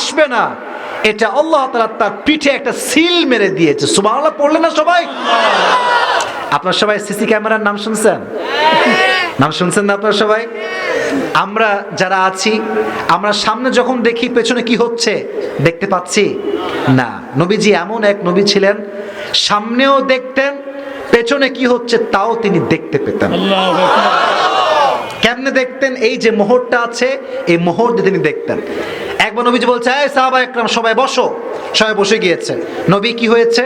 আসবে না। এটা আল্লাহ তাআলা তার পিঠে একটা সিল মেরে দিয়েছে। সুবহানাল্লাহ, পড়লেন না সবাই? আপনার সবাই সিসি ক্যামেরার নাম শুনছেন? নাম শুনছেন না আপনারা সবাই? আমরা যারা আছি, আমরা সামনে যখন দেখি পেছনে কি হচ্ছে, দেখতে পাচ্ছি? না, নবীজি এমন এক নবী ছিলেন, সামনেও দেখতেন, পেছনে কি হচ্ছে তাও তিনি দেখতে পেতেন। কেমনে দেখতেন? এই যে মোহরটা আছে, এই মোহর দিয়ে তিনি দেখতেন। একবার নবীজি বলছে, এই সাহাবা একরাম, সবাই বসো। সবাই বসে গিয়েছে। নবী কি হয়েছে?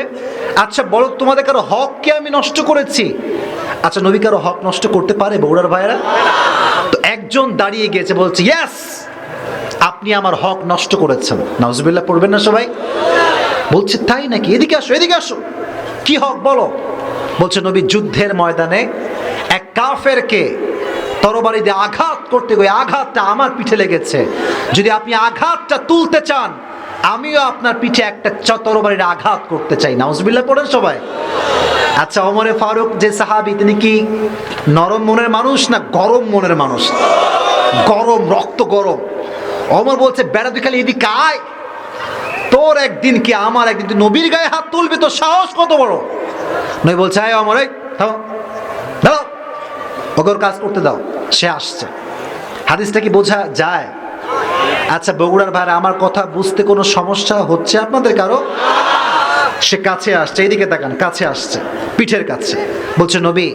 আচ্ছা বলো তোমাদের কারও হক কি আমি নষ্ট করেছি? আচ্ছা নবী কারও হক নষ্ট করতে পারে বগুড়ার ভাইরা তো একজন দাঁড়িয়ে গিয়েছে, বলছে ইয়াস আপনি আমার হক নষ্ট করেছেন। নাউজুবিল্লাহ, পড়বেন না সবাই? বলছে, তাই নাকি? এদিকে আসো এদিকে আসো। কি হক বলো? বলছে, নবী যুদ্ধের ময়দানে এক কাফেরকে তরবারি দিয়ে আঘাত করতে গিয়ে আঘাতটা আমার পিঠে লেগেছে। যদি আপনি আঘাতটা তুলতে চান, আমিও আপনার পিঠে একটা তরবারির আঘাত করতে চাই। নাউজবিল্লাহ, পড়েন সবাই। আচ্ছা অমরে ফারুক, যে সাহাবি, তিনি কি নরম মনের মানুষ না গরম মনের মানুষ? গরম, রক্ত গরম। অমর বলছে, বেড়া, তুই খালি এদিকে আয়। তোর একদিন কি আমার একদিন তুই নবীর গায়ে হাত তুলবি? তোর সাহস কত বড়? নই বলছে আয় অমর এই থামো। দাও ওকে কাজ করতে দাও। সে আসছে। হাদিসটা কি বোঝা যায়? আচ্ছা বগুড়ার ভাইরা, আমার কথা বুঝতে কোনো সমস্যা হচ্ছে আপনাদের কারও? সে কাছে আসছে, এইদিকে তাকান, কাছে আসছে, পিঠের কাছে। বলছে, নবী,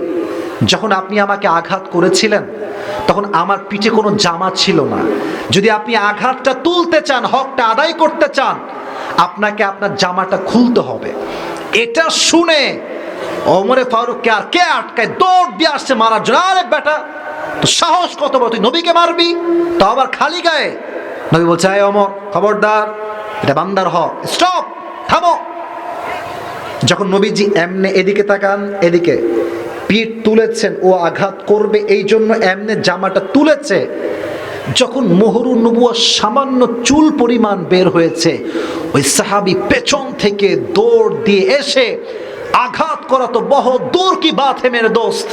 যখন আপনি আমাকে আঘাত করেছিলেন, তখন আমার পিঠে কোনো জামা ছিল না। যদি আপনি আঘাতটা তুলতে চান, হকটা আদায় করতে চান, আপনাকে আপনার জামাটা খুলতে হবে। এটা শুনে ওমরে ফারুককে আর কে আটকায়? দৌড় দিয়ে আসছে মারার জন্য। আরে বেটা তো সাহস কত বড়? তুই নবীকে মারবি? তো আবার খালি গায়ে? নবী বলছে আয় অমর, খবরদার, এটা বান্দার হক। স্টপ, থামো। যখন নবীজি এমনে এদিকে তাকান, এদিকে পিঠ তুলেছেন, ও আঘাত করবে এই জন্য এমনে জামাটা তুলেছে। যখন মোহরু নবুয়া সামান্য চুল পরিমাণ বের হয়েছে, ওই সাহাবি পেছন থেকে দৌড় দিয়ে এসে আঘাত করা তো বহ দূর কি বাত হে মেরে দোস্ত।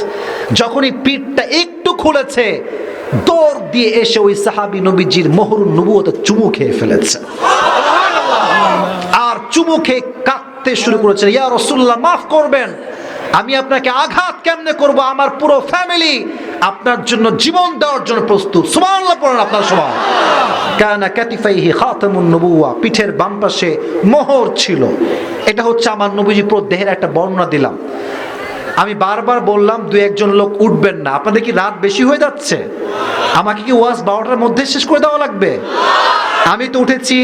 যখনই পিঠটা একটু খুলেছে, দৌড় দিয়ে এসে ওই সাহাবি নবীজির মোহর নবুয়তে চুমু খেয়ে ফেলেছে। আর চুমু খেয়ে কাঁদতে শুরু করেছে, ইয়া রসুল্লাহ মাফ করবেন, আমি আপনাকে আঘাত কেমনে করব? আমার পুরো ফ্যামিলি আপনার জন্য জীবন দেওয়ার জন্য প্রস্তুত। সুবহানাল্লাহ পড়েন আপনার সবাই কানা কাতিফাইহি খাতামুন নবুয়া পিঠের বাম পাশে মোহর ছিল। এটা হচ্ছে আমার নবীজি প্রদেহের দেহের একটা বর্ণনা দিলাম। আমি বারবার বললাম, দু একজন লোক উঠবেন না। আপনাদের কি রাত বেশি হয়ে যাচ্ছে? আমাকে কি ওয়াজ বারোটার মধ্যে শেষ করে দেওয়া লাগবে? আমি তো উঠেছি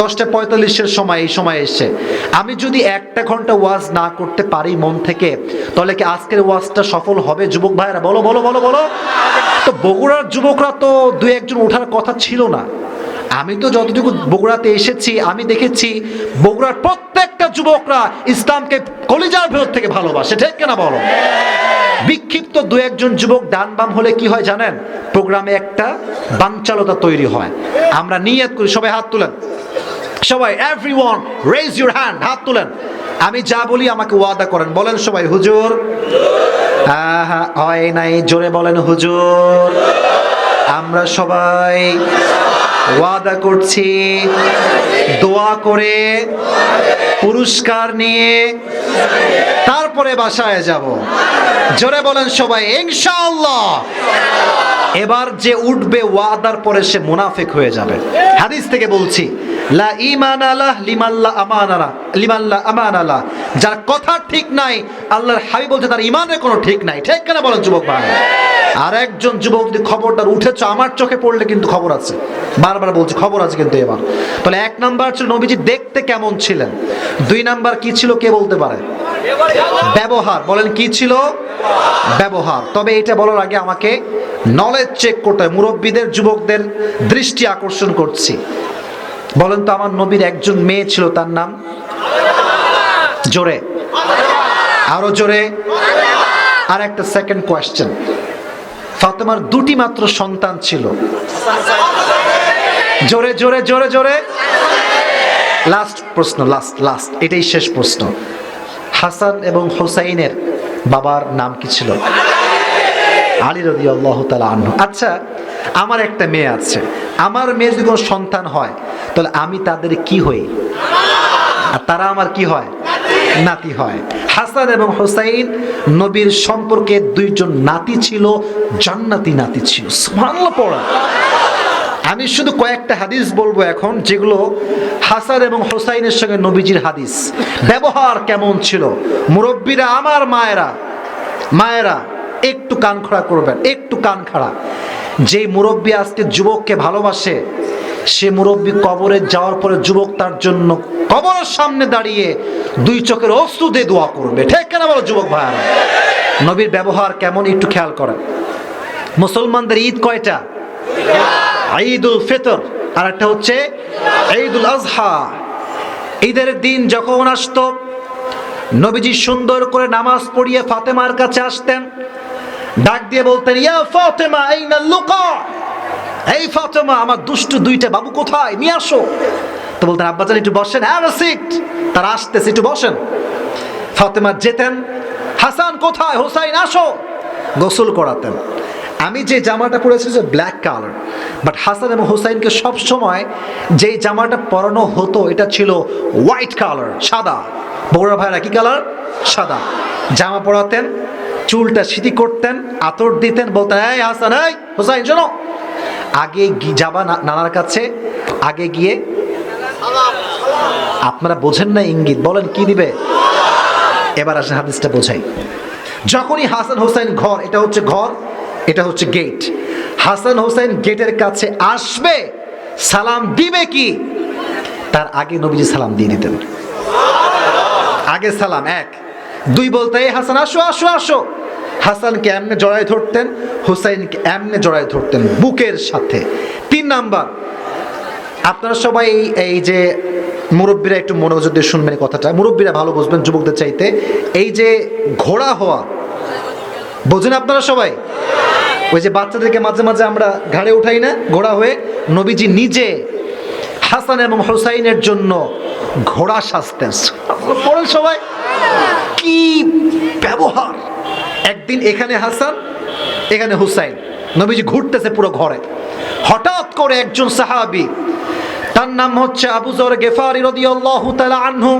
দশটা পঁয়তাল্লিশের সময়, এই সময় এসে। আমি যদি একটা ঘণ্টা ওয়াজ না করতে পারি মন থেকে, তাহলে কি আজকের ওয়াজটা সফল হবে? যুবক ভাইয়েরা, বলো বলো বলো বলো। তো বগুড়ার যুবকরা তো দু একজন ওঠার কথা ছিল না। আমি তো যতটুকু বগুড়াতে এসেছি, আমি দেখেছি বগুড়ার প্রত্যেকটা যুবকরা ইসলামকে কলিজার ভেতর থেকে ভালোবাসে ঠিক কেনা বলো? বিক্ষিপ্ত দু একজন যুবক ডান বাম হলে কি হয় জানেন? প্রোগ্রামে একটা বাঞ্চালতা তৈরি হয়। আমরা নিয়ত করি সবাই হাত তুলেন। সবাই everyone raise your hand হাত তুলেন। আমি যা বলি আমাকে ওয়াদা করেন। বলেন সবাই হুজুর। আহা, হয় নাই জোরে বলেন হুজুর। আমরা সবাই ওয়াদা করছি, দোয়া করে, পুরস্কার নিয়ে তারপরে বাসায় যাব। জোরে বলেন সবাই, ইনশাআল্লাহ। এবার যে উঠবে ওয়াদার পরে সে মুনাফিক হয়ে যাবে। হাদিস থেকে বলছি লা ইমান আলাহ লিমাল্লা আমান আলা লিমাল্লা আমান আলা যার কথা ঠিক নাই, আল্লাহর হাবি বলছে তার ইমানের কোনো ঠিক নাই। ঠিক কেন বলেন যুবক ভাই? আর একজন যুবক যদি খবরদার উঠেছ, আমার চোখে পড়লে কিন্তু খবর আছে। বারবার বলছি, খবর আছে কিন্তু এবার। তাহলে এক নাম্বার ছিল নবীজি দেখতে কেমন ছিলেন? দুই নাম্বার কি ছিল কে বলতে পারে? ব্যবহার। বলেন কি ছিল? ব্যবহার। তবে এটা বলার আগে আমাকে নলেজ চেক করতে হয়। মুরব্বীদের, যুবকদের দৃষ্টি আকর্ষণ করছি। বলেন তো, আমার নবীর একজন মেয়ে ছিল, তার নাম? জোরে। আরও জোরে। আর একটা সেকেন্ড কোয়েশ্চেন ফাতেমার দুটি মাত্র সন্তান ছিল। জোরে জোরে জোরে জোরে। লাস্ট প্রশ্ন লাস্ট লাস্ট এটাই শেষ প্রশ্ন। হাসান এবং হোসাইনের বাবার নাম কি ছিল? আলী রদি আল্লাহ তালা আনহু। আচ্ছা আমার একটা মেয়ে আছে, আমার মেয়ে যদি কোনো সন্তান হয়, তাহলে আমি তাদের কি হই? আর তারা আমার কি হয়? নাতি হয়। হাসান এবং হোসাইন নবীর সম্পর্কে দুইজন নাতি ছিল, জান্নাতি নাতি ছিল। সুবহানাল্লাহ পড়া। আমি শুধু কয়েকটা হাদিস বলব এখন, যেগুলো হাসান এবং হোসাইনের সঙ্গে নবীজির হাদিস। ব্যবহার কেমন ছিল? মুরব্বীরা, আমার মায়েরা মায়েরা, একটু কান খাড়া করবেন, একটু কান খাড়া। যে মুরব্বী আজকে যুবককে ভালোবাসে, সে মুরব্বী কবরে যাওয়ার পরে যুবক তার জন্য কবরের সামনে দাঁড়িয়ে দুই চোখের অস্ত্র দিয়ে দোয়া করবে। ঠিক কেন বলো যুবক ভাইয়ারা? নবীর ব্যবহার কেমন একটু খেয়াল করেন। মুসলমানদের ঈদ কয়টা? ঈদুল ফিতর, আর একটা হচ্ছে ঈদুল আজহা। ঈদের দিন যখন আসতো, নবীজি সুন্দর করে নামাজ পড়িয়ে ফাতেমার কাছে আসতেন। ডাক দিয়ে বলতেন, ইয়া ফাতেমা এই না লুকা? এই ফাতেমা, আমার দুষ্টু দুইটা বাবু কোথায়? নিয়ে আসো। তো বলতেন, আব্বাজান, একটু বসেন। হ্যাভ এ সিট তারা আসতেছে, একটু বসেন। ফাতেমা যেতেন, হাসান কোথায়? হোসাইন, আসো। গোসল করাতেন। আমি যে জামাটা পরেছি যে ব্ল্যাক কালার বাট হাসান এবং হোসাইনকে সব সময় যেই জামাটা পরানো হতো, এটা ছিল হোয়াইট কালার সাদা। বগুড়া ভাইরা কি কালার সাদা। জামা পরাতেন চুলটা সিটি করতেন, আতর দিতেন, বলতেন, এই হাসান, এই হোসাইন, শোনো। আগে যাবা নানার কাছে, আগে গিয়ে আপনারা বোঝেন না ইঙ্গিত, বলেন কি দিবে? এবার আসেন হাদিসটা বোঝাই। যখনই হাসান হোসেন ঘর, এটা হচ্ছে ঘর, এটা হচ্ছে গেট হাসান হোসেন গেটের কাছে আসবে, সালাম দিবে কি? তার আগে নবীজি সালাম দিয়ে দিতেন। আগে সালাম, এক। দুই বলতে এই হাসান, আসো আসো আসো। হাসানকে এমনে জড়ায় ধরতেন, হুসাইনকে এমনে জড়ায় ধরতেন বুকের সাথে। তিন নাম্বার, আপনারা সবাই এই- যে মুরব্বীরা একটু মনোযোগ দিয়ে শুনবেন কথাটা। মুরব্বীরা ভালো বুঝবেন যুবকদের চাইতে। এই যে ঘোড়া হওয়া, বোঝেন আপনারা সবাই? ওই যে বাচ্চাদেরকে মাঝে মাঝে আমরা ঘাড়ে উঠাই না, ঘোড়া হয়ে নবীজি নিজে হাসান এবং হোসাইনের জন্য ঘোড়া সাজতেন। সবাই। কি ব্যবহার। একদিন এখানে হাসান, এখানে হুসাইন। নবীজি ঘুরতেছে পুরো ঘরে। হঠাৎ করে একজন সাহাবি, তার নাম হচ্ছে আবু জর গেফারি রাদিয়াল্লাহু তাআলা আনহু,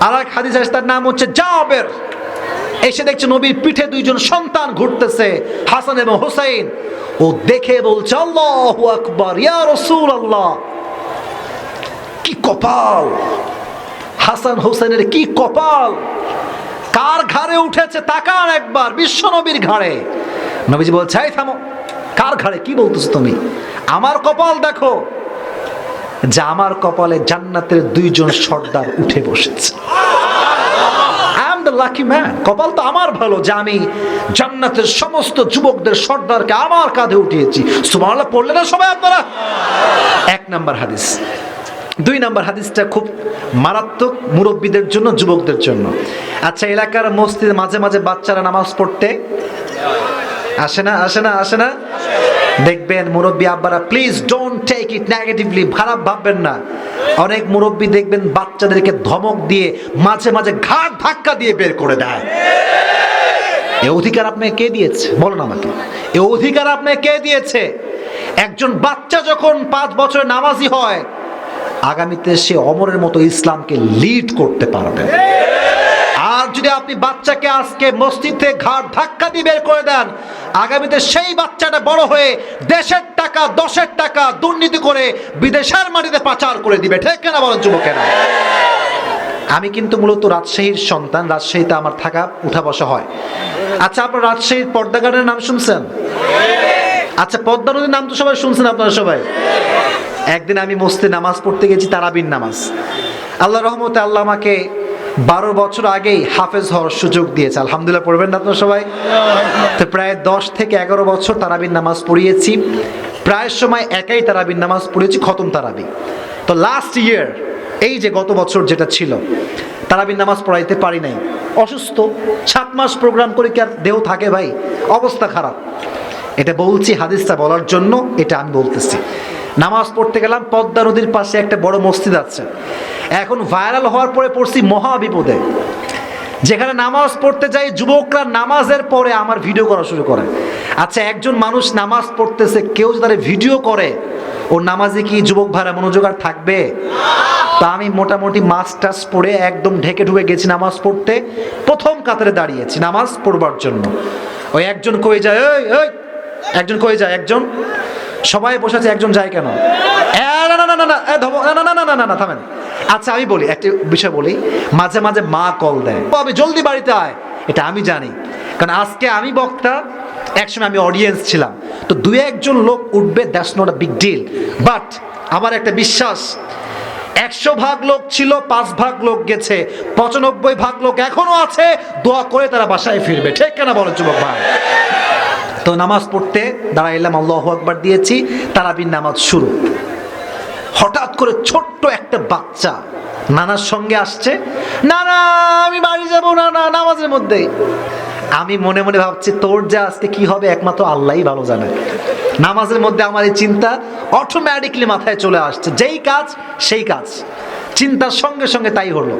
আর এক হাদিস তার নাম হচ্ছে জাবের। এসে দেখছে নবীর পিঠে দুইজন সন্তান ঘুরতেছে, হাসান এবং হোসাইন। ও দেখে বলছে, আল্লাহু আকবার, ইয়া রাসূলুল্লাহ। কি কপাল! হাসান হোসেনের কি কপাল! কার ঘাড়ে উঠেছে তাকান একবার বিশ্ব নবীর ঘাড়ে। নবীজি বলছে, এই থামো, কার ঘাড়ে? কি বলতেছো তুমি? আমার কপাল দেখো। যে আমার কপালে জান্নাতের দুইজন সর্দার উঠে বসেছে। দ্য লাকি ম্যান কপাল তো আমার ভালো, যে আমি জান্নাতের সমস্ত যুবকদের সর্দারকে আমার কাঁধে উঠিয়েছি। সুবহানাল্লাহ পড়লে না সবাই আপনারা? এক নাম্বার হাদিস। দুই নাম্বার হাদিসটা খুব মারাত্মক মুরব্বীদের জন্য, যুবকদের জন্য। আচ্ছা এলাকার মসজিদে মাঝে মাঝে বাচ্চারা নামাজ পড়তে আসে না আসে না আসে না? দেখবেন মুরব্বী আব্বারা please don't take it negatively খারাপ ভাববেন না। অনেক মুরব্বী দেখবেন বাচ্চাদেরকে ধমক দিয়ে মাঝে মাঝে ঘাট ধাক্কা দিয়ে বের করে দেয়। এ অধিকার আপনাকে কে দিয়েছে? বলুন আমাকে। এ অধিকার আপনাকে কে দিয়েছে? একজন বাচ্চা যখন পাঁচ বছরের নামাজি হয় আগামীতে সে অমরের মতো ইসলামকে লিড করতে পারবে। আর যদি আপনি বাচ্চাকে আজকে মসজিদ থেকে ঘাট ধাক্কা দিয়ে বের করে দেন, আগামীতে সেই বাচ্চাটা বড় হয়ে দেশের টাকা, দশের টাকা দুর্নীতি করে বিদেশের মাটিতে পাচার করে দিবে। ঠিক কেনা বলেন যুবকেরা? আমি কিন্তু মূলত রাজশাহীর সন্তান, রাজশাহীতে আমার থাকা, উঠা বসা হয়। আচ্ছা আপনার রাজশাহীর পর্দা গার্ডেনের নাম শুনছেন? আচ্ছা পদ্মা নদীর নাম তো সবাই শুনছেন আপনারা সবাই। একদিন আমি মসজিদে নামাজ পড়তে গেছি তারাবিন নামাজ। আল্লাহ রহমতে আল্লাহ আমাকে বারো বছর আগেই হাফেজ হওয়ার সুযোগ দিয়েছে। আলহামদুলিল্লাহ, পড়বেন না আপনারা সবাই? তো প্রায় দশ থেকে এগারো বছর তারাবিন নামাজ পড়িয়েছি। প্রায় সময় একাই তারাবিন নামাজ পড়েছি খতম তারাবি। তো লাস্ট ইয়ার এই যে গত বছর যেটা ছিল তারাবিন নামাজ পড়াইতে পারি নাই। অসুস্থ, সাত মাস প্রোগ্রাম করে কি আর দেহ থাকে ভাই? অবস্থা খারাপ। এটা বলছি হাদিসটা বলার জন্য, এটা আমি বলতেছি। নামাজ পড়তে গেলাম, পদ্মা নদীর পাশে একটা বড় মসজিদ আছে। এখন ভাইরাল হওয়ার পরে পড়ছি মহা বিপদে যেখানে নামাজ পড়তে যাই, যুবকরা নামাজের পরে আমার ভিডিও করা শুরু করে। আচ্ছা একজন মানুষ নামাজ পড়তেছে, কেউ যদি ভিডিও করে, ওর নামাজে কি যুবক ভাড়া মনোযোগ আর থাকবে? তা আমি মোটামুটি মাছ টাছ পড়ে একদম ঢেকে ঢুকে গেছি নামাজ পড়তে। প্রথম কাতারে দাঁড়িয়েছি নামাজ পড়বার জন্য। ওই একজন কয়ে যায়? ওই ওই একজন কয়ে যায়? একজন? সবাই বসে আছে একজন যায় কেন না না না না না না না না না না থামেন আচ্ছা আমি বলি একটা বিষয় বলি মাঝে মাঝে মা কল দেয় "ও, আমি জলদি বাড়িতে আয় এটা আমি জানি কারণ আজকে আমি বক্তা একসময় আমি অডিয়েন্স ছিলাম তো দু একজন লোক উঠবে that's not a big deal but আমার একটা বিশ্বাস একশো ভাগ লোক ছিল পাঁচ ভাগ লোক গেছে পঁচানব্বই ভাগ লোক এখনও আছে দোয়া করে তারা বাসায় ফিরবে ঠিক কেনা বলো যুবক ভাই তো নামাজ পড়তে দাঁড়াইলাম, আল্লাহ আকবার দিয়েছি, তারাবির নামাজ শুরু। হঠাৎ করে ছোট্ট একটা বাচ্চা নানার সঙ্গে আসছে না না আমি বাড়ি যাব না না নামাজের মধ্যেই আমি মনে মনে ভাবছি, তোর যা আজকে কি হবে, একমাত্র আল্লাহই ভালো জানে। নামাজের মধ্যে আমার এই চিন্তা অটোমেটিকলি মাথায় চলে আসছে, যেই কাজ, সেই কাজ। চিন্তার সঙ্গে সঙ্গে তাই হলো।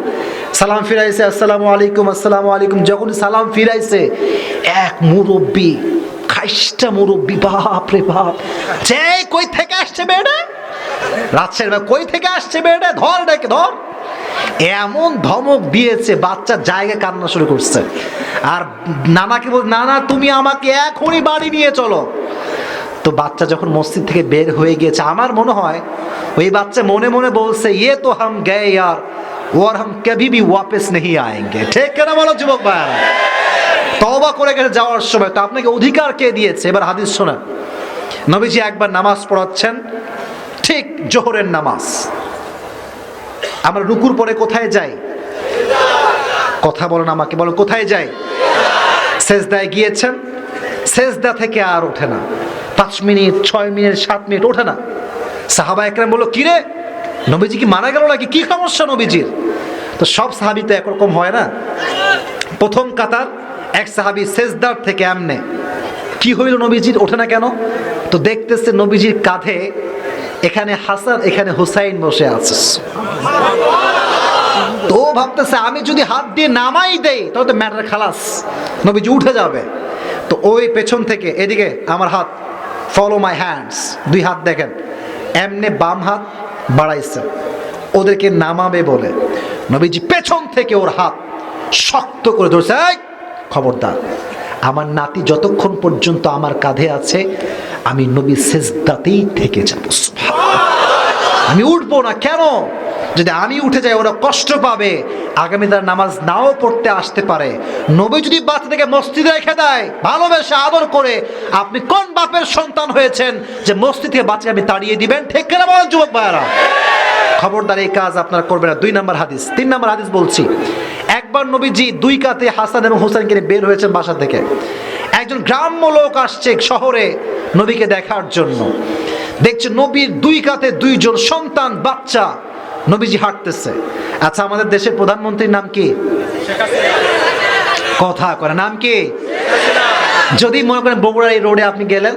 সালাম ফিরাইছে, আসসালামু আলাইকুম আসসালামু আলাইকুম। যখন সালাম ফিরাইছে, এক মুরব্বী সাইশটা মুরব্বী, বাপ রে বাপ। যে কই থেকে আসছে বেড়ে রাজশাহীর কই থেকে আসছে বেড়ে ধর ডেকে, ধর। এমন ধমক দিয়েছে, বাচ্চা জায়গা কান্না শুরু করছে। আর নানাকে বল, নানা, তুমি আমাকে এখনই বাড়ি নিয়ে চলো। তো বাচ্চা যখন মসজিদ থেকে বের হয়ে গিয়েছে, আমার মনে হয় ওই বাচ্চা মনে মনে বলছে ইয়ে তো হাম গে আর ওর হাম কবি ভি ওয়াপস নেই আয়েঙ্গে। ঠিক কেনা বলো, যুবক ভাই তওবা করে গেছে যাওয়ার সময়, তো আপনাকে অধিকার কে দিয়েছে? এবার হাদিস শোনা নবীজি একবার নামাজ পড়াচ্ছেন, ঠিক জোহরের নামাজ। আমরা রুকুর পরে কোথায় যাই? কথা বলেন আমাকে বলো কোথায় যাই? সেজদায় গিয়েছেন, সেজদা থেকে আর ওঠে না। পাঁচ মিনিট, ছয় মিনিট, সাত মিনিট ওঠে না। সাহাবা একরাম বলল, কিরে, নবীজি কি মারা গেল নাকি? কি সমস্যা নবীজির? তো সব সাহাবি তো একরকম হয় না। প্রথম কাতার এক সাহাবি সেজদার থেকে এমনে কি হইল নবীজির? ওঠে না কেন? তো দেখতেছে নবীজির কাঁধে এখানে হাসান এখানে হুসাইন বসে আছে। তো ভাবতেছে আমি যদি হাত দিয়ে নামাই দেই তাহলে তো ম্যাটার খালাস। নবীজি উঠে যাবে। তো ওই পেছন থেকে এদিকে আমার হাত ফলো মাই হ্যান্ডস দুই হাত দেখেন। এমনে বাম হাত বাড়াইছে। ওদেরকে নামাবে বলে। নবীজি পেছন থেকে ওর হাত শক্ত করে ধরছে। "এই, খবরদার। আমার নাতি যতক্ষণ পর্যন্ত আমার কাঁধে আছে, আমি নবী সেজদাতেই থেকে যাব। আমি উঠবো না কেন? যদি আমি উঠে যাই, ওরা কষ্ট পাবে। আগামী তার নামাজ নাও পড়তে আসতে পারে। নবী যদি বাচ্চাটাকে মসজিদে রেখে দেয়, ভালোবেসে আদর করে, আপনি কোন বাপের সন্তান হয়েছেন যে মসজিদ থেকে বাচ্চাকে আপনি তাড়িয়ে দিবেন? ঠিক কেনা বলেন যুবক ভাইয়ারা? খবরদার এই কাজ আপনারা করবেন না। দুই নম্বর হাদিস। তিন নম্বর হাদিস বলছি একবার নবীজি দুই কাতে হাসান এবং হোসেনকে বের হয়েছেন বাসা থেকে। একজন গ্রাম্য লোক আসছে শহরে নবীকে দেখার জন্য। দেখছে নবীর দুই কাতে দুইজন সন্তান বাচ্চা। নবীজি হাঁটতেছে। আচ্ছা আমাদের দেশের প্রধানমন্ত্রীর নাম কি? কথা করে নাম কি? যদি মনে করেন বগুড়ার এই রোডে আপনি গেলেন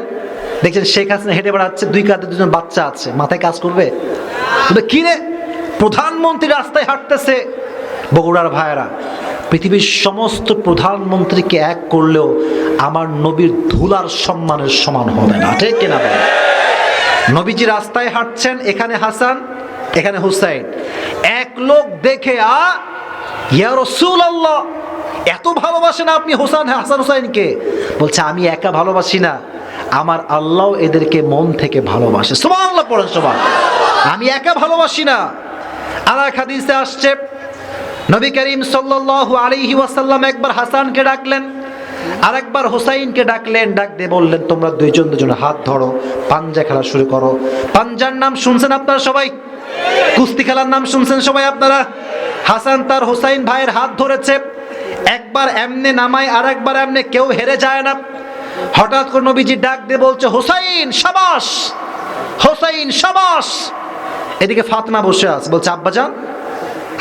দেখছেন শেখ হাসিনা হেঁটে বেড়াচ্ছে দুই কাতে দুজন বাচ্চা আছে। মাথায় কাজ করবে? কি রে প্রধানমন্ত্রী রাস্তায় হাঁটতেছে। বগুড়ার ভাইয়েরা, পৃথিবীর সমস্ত প্রধানমন্ত্রীকে এক করলেও আমার নবীর ধুলার সম্মানের সমান হবে না, ঠিক কিনা বলেন? নবীজি রাস্তায় হাঁটছেন, এখানে হাসান, এখানে হুসাইন। এক লোক দেখে ইয়া রসুল আল্লাহ এত ভালোবাসেন আপনি হোসান হাসান হুসাইনকে? বলছে, আমি একা ভালোবাসি না, আমার আল্লাহ এদেরকে মন থেকে ভালোবাসে। সুমান আল্লাহ পড়েন সবাই। আমি একা ভালোবাসি না। আর এক হাদিসে আসছে নবী করিম সাল্লাল্লাহু আলাইহি ওয়াসাল্লাম একবার হাসানকে ডাকলেন, আরেকবার হোসাইনকে ডাকলেন, ডাক দিয়ে বললেন, তোমরা দুইজন দুজন হাত ধরো, পাঞ্জা খেলা শুরু করো। পাঞ্জার নাম শুনছেন আপনারা সবাই? কুস্তি খেলার নাম শুনছেন সবাই আপনারা? হাসান তার হোসাইন ভাইয়ের হাত ধরেছে, একবার এমনে নামায় আর একবার এমনে কেউ হেরে যায় না। হঠাৎ করে নবীজি ডাক দিয়ে বলছে, হোসাইন, সাবাস! হোসাইন, সাবাস! এদিকে ফাতমা বসে আছে, বলছে, আব্বাজান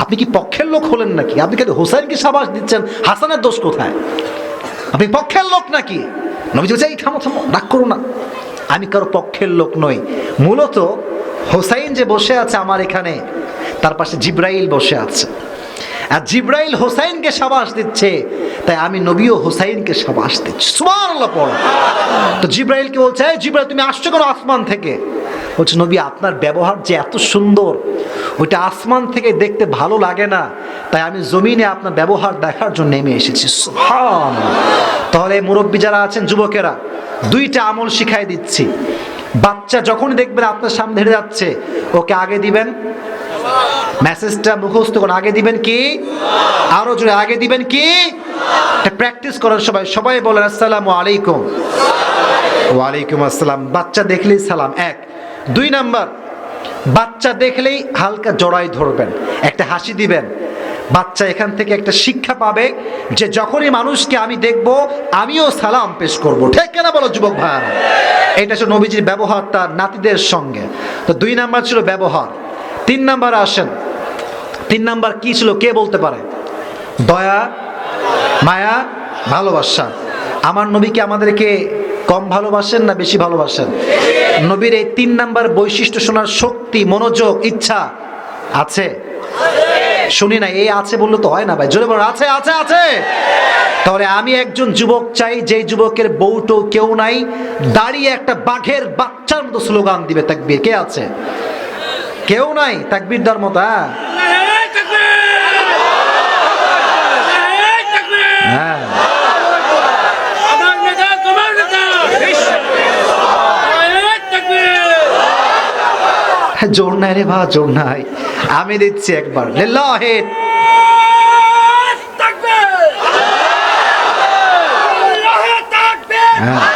আপনি কি পক্ষের লোক হলেন নাকি? আপনি কি হোসাইনকে সাবাস দিচ্ছেন, হাসানের দোষ কোথায়? আপনি পক্ষের লোক নাকি? এই থামো থামো, রাগ করো না। আমি কারও পক্ষের লোক নই। মূলত হোসাইন যে বসে আছে আমার এখানে, তার পাশে জিব্রাইল বসে আছে। আর জিব্রাইল হোসাইনকে সাবাস দিচ্ছে, তাই আমি নবী ও হোসাইনকে সাবাস দিচ্ছি। পড়ো। তো জিব্রাইলকে বলছে জিব্রাইল, তুমি আসছো কেন আসমান থেকে? বলছে, নবী, আপনার ব্যবহার যে এত সুন্দর ওইটা আসমান থেকে দেখতে ভালো লাগে না। তাই আমি জমিনে আপনার ব্যবহার দেখার জন্য নেমে এসেছি। তাহলে মুরব্বী যারা আছেন, যুবকেরা, দুইটা আমল শিখাই দিচ্ছি। বাচ্চা যখনই দেখবেন আপনার সামনে হেঁটে যাচ্ছে, ওকে আগে দিবেন। মেসেজটা মুখস্থ করে আগে দিবেন কি? আরও জোরে, আগে দিবেন কি? প্র্যাকটিস করার সবাই। সবাই বলেন, আসসালামু আলাইকুম। ওয়ালাইকুম আসসালাম। বাচ্চা দেখলেই সালাম। এক। দুই নাম্বার বাচ্চা দেখলেই হালকা জড়াই ধরবেন, একটা হাসি দিবেন। বাচ্চা এখান থেকে একটা শিক্ষা পাবে যে যখনই মানুষকে আমি দেখব, আমিও সালাম পেশ করব। ঠিক কেনা বলো, যুবক ভাইয়ারা এটা ছিল নবীজির ব্যবহার তার নাতিদের সঙ্গে। তো দুই নাম্বার ছিল ব্যবহার। তিন নাম্বার আসেন। তিন নাম্বার কি ছিল, কে বলতে পারে? দয়া, মায়া, ভালোবাসা। আমার নবীকে আমাদেরকে কম ভালোবাসেন না বেশি ভালোবাসেন? নবীর এই তিন নাম্বার বৈশিষ্ট্য শোনার শক্তি, মনোযোগ, ইচ্ছা আছে? শুনি না, এই আছে বললে তো হয় না ভাই। জোরে বলো, আছে আছে আছে? তাহলে আমি একজন যুবক চাই যে যুবকের বউটো কেউ নাই, দাঁড়িয়ে একটা বাঘের বাচ্চার মতো স্লোগান দিবে তাকবীর। কে আছে? কেউ নাই তাকবীর দেওয়ার মতো হ্যাঁ এই তাকবীর! এই তাকবীর! হ্যাঁ আমার নেতা, তোমার নেতা! এই তাকবীর! জোর নাই রে ভা জোর নাই আমি দিচ্ছি একবার! হ্যাঁ!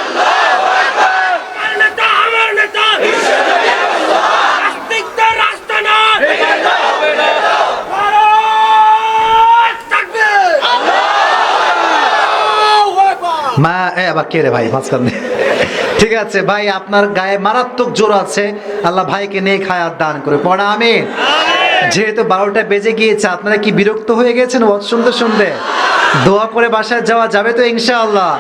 মা এ আবার কে রে ভাই মাঝখান দিয়ে? ঠিক আছে ভাই আপনার গায়ে মারাত্মক জোর আছে। আল্লাহ ভাইকে নিয়ে খায়াত দান করে। পড়া আমি যেহেতু বারোটা বেজে গিয়েছে আপনারা কি বিরক্ত হয়ে গেছেন? ওয়াজ শুনতে শুনতে? দোয়া করে বাসায় যাওয়া যাবে তো ইনশাআল্লাহ।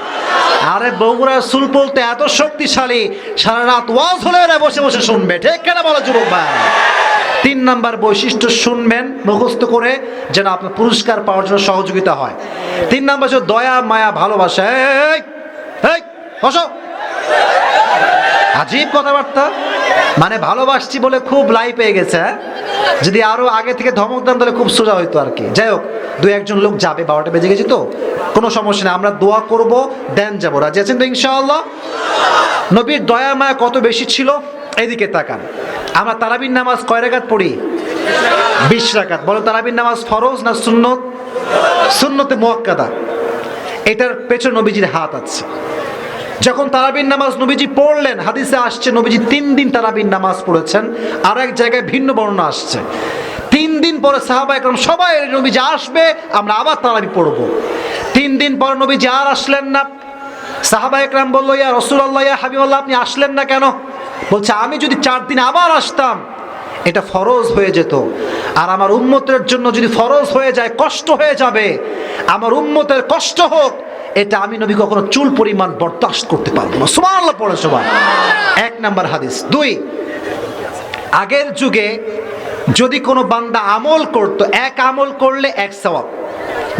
আরে বগুড়ার সুলপুল তো এত শক্তিশালী সারা রাত ওয়াজ হলে এরা বসে বসে শুনবে। ঠিক কেন বলো যুবক ভাই? তিন নাম্বার বৈশিষ্ট্য শুনবেন মুখস্থ করে যেন আপনার পুরস্কার পাওয়ার জন্য সহযোগিতা হয়। তিন নাম্বার হচ্ছে দয়া মায়া ভালোবাসা। এই, বসো। আজীব কথাবার্তা। মানে ভালোবাসছি বলে খুব লাই পেয়ে গেছে হ্যাঁ? যদি আরও আগে থেকে ধমক দেন তাহলে খুব সোজা হইতো আর কি। যাই হোক দু একজন লোক যাবে, বারোটা বেজে গেছে তো। কোনো সমস্যা নেই, আমরা দোয়া করব, দেন যাব। রাজি আছেন তো ইনশাআল্লাহ? নবীর দয়া মায়া কত বেশি ছিল? এদিকে তাকান। আমরা তারাবির নামাজ কয় রাকাত পড়ি? বিশ রাকাত। বলো তারাবির নামাজ ফরজ না সুন্নত? সুন্নতে মোয়াক্কাদা। এটার পেছনে নবীজির হাত আছে। যখন তারাবির নামাজ নবীজি পড়লেন, হাদিসে আসছে, নবীজি তিন দিন তারাবির নামাজ পড়েছেন আর এক জায়গায় ভিন্ন বর্ণনা আসছে। তিন দিন পরে সাহাবা একরম সবাই নবীজি আসবে, আমরা আবার তারাবি পড়ব। তিন দিন পর নবীজি আর আসলেন না। সাহাবা একরাম বলল, ইয়া রসুল্লাহ ইয়া হাবিবাল্লাহ, আপনি আসলেন না কেন? বলছে, আমি যদি চার দিন আবার আসতাম, এটা ফরজ হয়ে যেত। আর আমার উম্মতের জন্য যদি ফরজ হয়ে যায়, কষ্ট হয়ে যাবে। আমার উম্মতের কষ্ট হোক এটা আমি নবী কখনো চুল পরিমাণ বরদাস্ত করতে পারব না। সুবহানাল্লাহ, পড়ে সবাই। এক নাম্বার হাদিস। দুই, আগের যুগে যদি কোনো বান্দা আমল করতো, এক আমল করলে এক সওয়াব।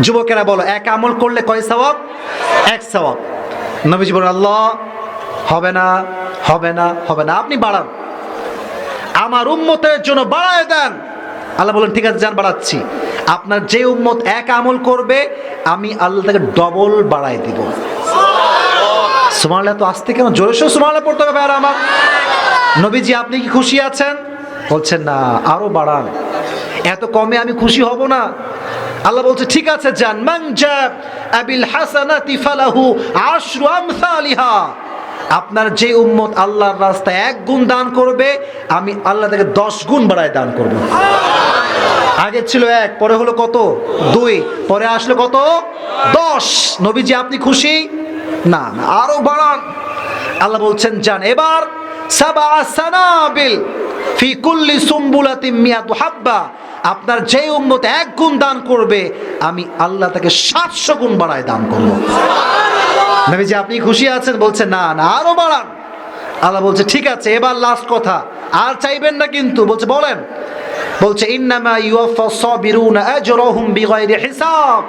যুবকেরা বলো, এক আমল করলে কয় সওয়াব? এক সওয়াব। নবীজি বলেন আল্লাহ, হবে না হবে না হবে না। আপনি বাড়ান। আমার উম্মতের জন্য বাড়ায় দেন। আল্লাহ বলেন ঠিক আছে, যান, বাড়াচ্ছি। আপনার যে উম্মত এক আমল করবে, আমি আল্লাহ তাকে ডবল বাড়ায় দিব। সুমাল্লাহ তো আসতে কেন জোরে সোরে সুমাল্লাহ পড়তে হবে আর আমার। নবীজি, আপনি কি খুশি আছেন? বলছেন, না, আরও বাড়ান। এত কমে আমি খুশি হব না। আল্লাহ বলছে, ঠিক আছে, যান। জাব আবিল হাসানাতি ফালাহু আশরু আমসালিহা। আপনার যে উম্মত আল্লাহর রাস্তায় এক গুণ দান করবে, আমি আল্লাহ তাকে দশ গুণ বাড়ায় দান করব। আগে ছিল এক, পরে হলো কত? দুই, পরে আসলো কত? দশ। নবীজি, আপনি খুশি? না না, আরও বাড়ান। আল্লাহ বলছেন, যান। এবার সাবা সানাবিল হাব্বা। আপনার যে উম্মত এক গুণ দান করবে, আমি আল্লাহ তাকে সাতশো গুণ বাড়ায় দান করব। নবীজি, আপনি খুশি আছেন? বলছে না না, আরও বাড়ান। আল্লাহ বলছে, ঠিক আছে, এবার লাস্ট কথা। আর চাইবেন না কিন্তু। বলছে, বলেন বলছে হিসাব।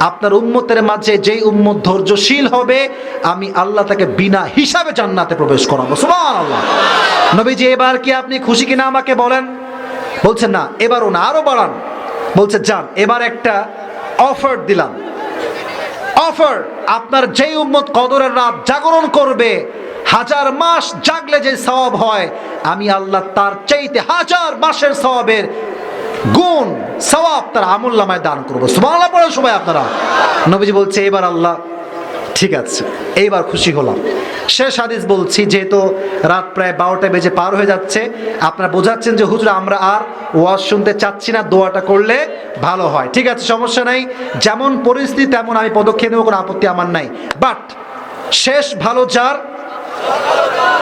আপনার উম্মতের মাঝে যেই উম্মত ধৈর্যশীল হবে, আমি আল্লাহ তাকে বিনা হিসাবে জান্নাতে প্রবেশ করাবো। সুবহানাল্লাহ। নবীজি, এবার কি আপনি খুশি কিনা আমাকে বলেন? বলছেন না, এবারও না, আরও বাড়ান। বলছে, যান, এবার একটা অফার দিলাম। অফার, আপনার যেই উম্মত কদরের রাত জাগরণ করবে, হাজার মাস জাগলে যে সওয়াব হয় আমি আল্লাহ তার চাইতে হাজার মাসের সওয়াবের গুণ, সওয়াব তার আমুল্লামায় দান করব। সুবহানাল্লাহ পড়েন সবাই আপনারা। নবীজি বলছে এবার আল্লাহ, ঠিক আছে, এইবার খুশি হলাম। শেষ হাদিস বলছি, যেহেতু রাত প্রায় বারোটা বেজে পার হয়ে যাচ্ছে, আপনারা বোঝাচ্ছেন যে, হুজুর, আমরা আর ওয়াজ শুনতে চাচ্ছি না, দোয়াটা করলে ভালো হয়। ঠিক আছে, সমস্যা নাই। যেমন পরিস্থিতি, তেমন আমি পদক্ষেপ নেব, কোনো আপত্তি আমার নাই। বাট শেষ ভালো যার